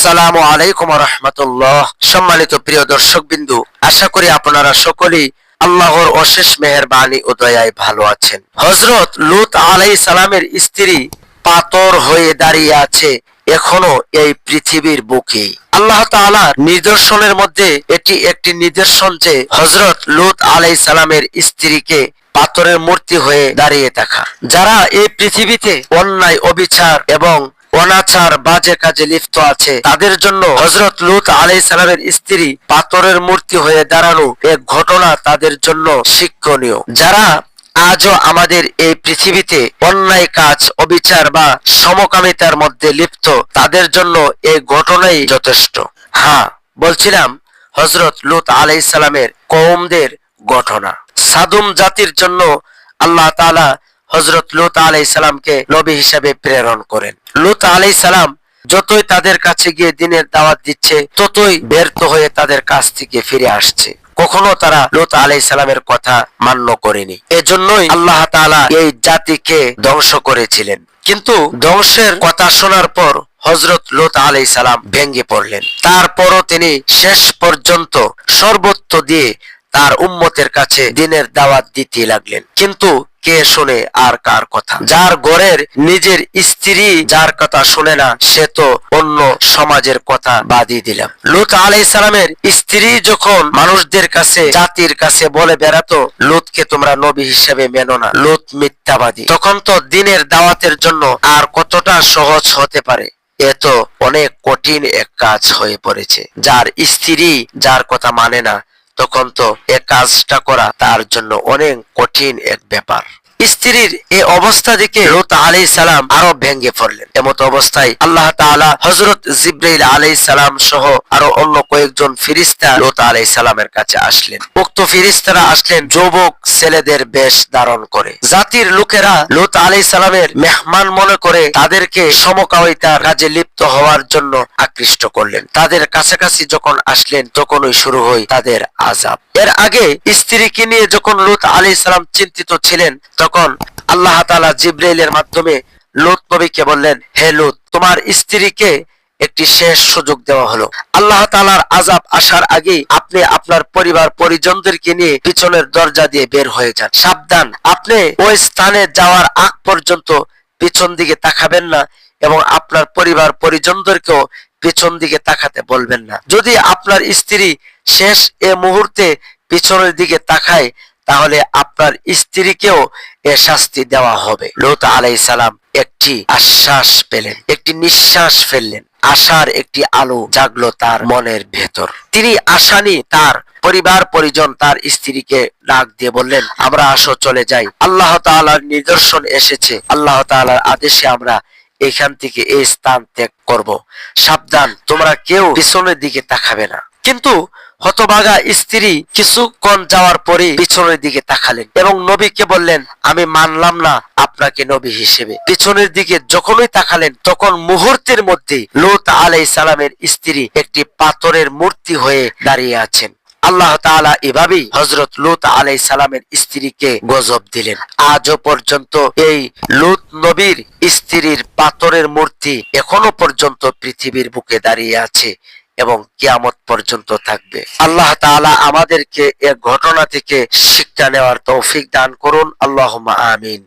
আসসালামু আলাইকুম রহমতুল্লাহ। সম্মানিত প্রিয় দর্শক বিন্দু আশা করি আপনারা সকলেই আল্লাহর অশেষ মেহেরবানি ও দয়ায় ভালো আছেন। হজরত লুত আলাই সালামের স্ত্রী পাতর হয়ে দাঁড়িয়ে আছে এখনও এই পৃথিবীর বুকে। আল্লাহ তাআলার নিদর্শনের মধ্যে এটি একটি নিদর্শন যে হজরত লুত আলাই সালামের স্ত্রীকে পাথরের মূর্তি হয়ে দাঁড়িয়ে থাকা। যারা এই পৃথিবীতে অন্যায়, অবিচার এবং অনাচার বাজে কাজে লিপ্ত আছে। তাদের জন্য হজরত লুত আলাই সালামের স্ত্রী পাথরের মূর্তি হয়ে দাঁড়ানো এক ঘটনা তাদের জন্য শিক্ষণীয়। যারা আজও আমাদের এই পৃথিবীতে অন্যায় কাজ, অবিচার বা সমকামিতার মধ্যে লিপ্ত, তাদের জন্য এই ঘটনাই যথেষ্ট। হ্যাঁ বলছিলাম হজরত লুত আলাই সালামের কৌমদের ঘটনা। সাদুম জাতির জন্য আল্লাহ তাআলা হজরত লুত আলাই সালামকে নবী হিসেবে প্রেরণ করেন। লুত আলাই সালাম যতই তাদের কাছে গিয়ে দিনের দাওয়াত দিচ্ছে, ততই ব্যর্থ হয়ে তাদের কাছ থেকে ফিরে আসছে। কখনো তারা লুত আলাই সালামের কথা মান্য করেনি। এজন্যই আল্লাহ তাআলা এই জাতিকে ধ্বংস করেছিলেন। কিন্তু ধ্বংসের কথা শোনার পর হজরত লুত আলাই সালাম ভেঙ্গে পড়লেন। তারপরও তিনি শেষ পর্যন্ত সর্বত্র দিয়ে তার উম্মতের কাছে দিনের দাওয়াত দিতে লাগলেন। কিন্তু কে শোনে আর কার কথা? যার ঘরের নিজের স্ত্রী যার কথা শুনে না, সে তো অন্য সমাজের কথা বাদিয়ে দিলাম। লুত আলাই সালামের স্ত্রী যখন মানুষদের কাছে, জাতির কাছে বলে বেড়াতো, লুতকে তোমরা নবী হিসেবে মেনো না, লুত মিথ্যাবাদী। তখন তো দিনের দাওয়াতের জন্য আর কতটা সহজ হতে পারে, এ তো অনেক কঠিন এক কাজ হয়ে পড়েছে। যার স্ত্রী যার কথা মানে না তখন তো এ কাজটা করা তার জন্য অনেক কঠিন এক ব্যাপার। স্ত্রীর এই অবস্থা দেখে লুত আলাই সালাম আরও ভেঙ্গে পড়লেন। এমত অবস্থায় আল্লাহ তাআলা হযরত জিব্রাইল আলাই সালাম সহ আরও অন্য কয়েকজন ফিরিস্তা লুত আলাই সালামের কাছে আসলেন। উক্ত ফিরিস্তারা আসলেন যুবক ছেলেদের বেশ ধারণ করে। জাতির লোকেরা লুত আলাই সালামের মেহমান মনে করে তাদেরকে সমকামিতার কাজে লিপ্ত হওয়ার জন্য আকৃষ্ট করলেন। তাদের কাছাকাছি যখন আসলেন তখনই শুরু হয় তাদের আজাব এর আগে স্ত্রীকে নিয়ে যখন লুত আলী সালাম চিন্তিত ছিলেন, তখন আল্লাহ তাআলা জিব্রাইলের মাধ্যমে লুত নবীকে বললেন, হে লুত, তোমার স্ত্রীকে একটি শেষ সুযোগ দেওয়া হলো। আল্লাহ তাআলার আজাব আসার আগেই আপনি আপনার পরিবার পরিজনদেরকে নিয়ে পিছনের দরজা দিয়ে বের হয়ে যান। সাবধান, আপনি ওই স্থানে যাওয়ার আগ পর্যন্ত পিছন দিকে তাকাবেন না এবং আপনার পরিবার পরিজনদেরকেও পিছন দিকে তাকাতে বলবেন না। যদি আপনার স্ত্রী শেষ এ মুহূর্তে পিছনের দিকে তাকায়, তাহলে আপনার স্ত্রীকেও এ শাস্তি দেওয়া হবে। লুত আলাই সালাম একটি আশ্বাস পেলেন, একটি নিঃশ্বাস ফেললেন। আশার একটি আলো জাগলো তার মনের ভেতর। তিনি আশানি তার পরিবার, পরিজন, তার স্ত্রীকে ডাক দিয়ে বললেন, আমরা আসো, চলে যাই। আল্লাহ তাআলার নিদর্শন এসেছে। আল্লাহ তাআলার আদেশে আমরা এখান থেকে এই স্থান ত্যাগ করব। সাবধান, তোমরা কেউ পিছনের দিকে তাকাবে না। কিন্তু হতভাগা স্ত্রী কিছুক্ষণ যাওয়ার পরে পিছনের দিকে তাকালেন এবং নবীকে বললেন, আমি মানলাম না আপনাকে নবী হিসেবে। পিছনের দিকে যখনই তাকালেন, তখন মুহূর্তের মধ্যে লোত আলাই সালামের স্ত্রী একটি পাথরের মূর্তি হয়ে দাঁড়িয়ে আছেন। আল্লাহ তাআলা এভাবেই হজরত লুত আলাই সালামের স্ত্রীকে গজব দিলেন। আজও পর্যন্ত এই লুত নবীর স্ত্রীর পাথরের মূর্তি এখনও পর্যন্ত পৃথিবীর বুকে দাঁড়িয়ে আছে। এবং কেয়ামত পর্যন্ত থাকবে। আল্লাহ তালা আমাদেরকে এ ঘটনা থেকে শিক্ষা নেওয়ার তৌফিক দান করুন। আল্লাহ আমিন।